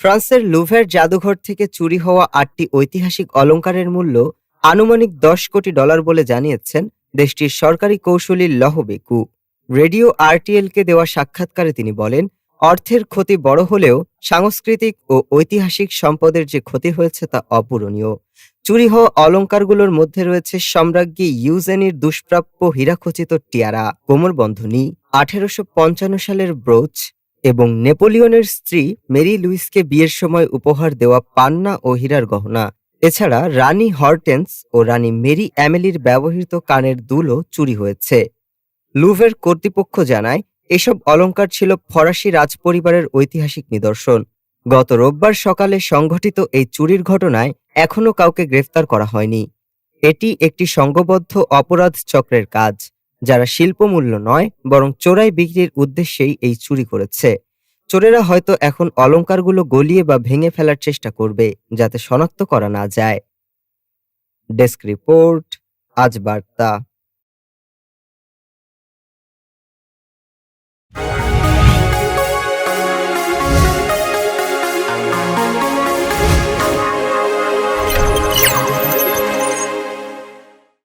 ফ্রান্সের লুভের জাদুঘর থেকে চুরি হওয়া আটটি ঐতিহাসিক অলংকারের মূল্য আনুমানিক দশ কোটি ডলার বলে জানিয়েছেন দেশটির সরকারি কৌশলী লহ বেকু রেডিও আরটিএলকে দেওয়া সাক্ষাৎকারে তিনি বলেন, অর্থের ক্ষতি বড় হলেও সাংস্কৃতিক ও ঐতিহাসিক সম্পদের যে ক্ষতি হয়েছে তা অপূরণীয়। চুরি হওয়া অলংকারগুলোর মধ্যে রয়েছে সম্রাজ্ঞী ইউজেনির দুষ্প্রাপ্য হীরাখচিত টিয়ারা, কোমরবন্ধনী, আঠেরোশো পঞ্চান্ন সালের ব্রোচ এবং নেপোলিয়নের স্ত্রী মেরি লুইসকে বিয়ের সময় উপহার দেওয়া পান্না ও হীরার গহনা। এছাড়া রানী হর্টেন্স ও রানী মেরি অ্যামেলির ব্যবহৃত কানের দুলও চুরি হয়েছে। লুভের কর্তৃপক্ষ জানায়, এসব অলংকার ছিল ফরাসি রাজপরিবারের ঐতিহাসিক নিদর্শন। গত রোববার সকালে সংঘটিত এই চুরির ঘটনায় এখনও কাউকে গ্রেফতার করা হয়নি। এটি একটি সংঘবদ্ধ অপরাধ চক্রের কাজ। যারা শিল্পমূল্য নয়, বরং চোরাই বিক্রির উদ্দেশ্যেই এই চুরি করেছে। চোরেরা হয়তো এখন অলঙ্কারগুলো গলিয়ে বা ভেঙে ফেলার চেষ্টা করবে, যাতে শনাক্ত করা না যায়। ডেস্ক রিপোর্ট, আজ বার্তা।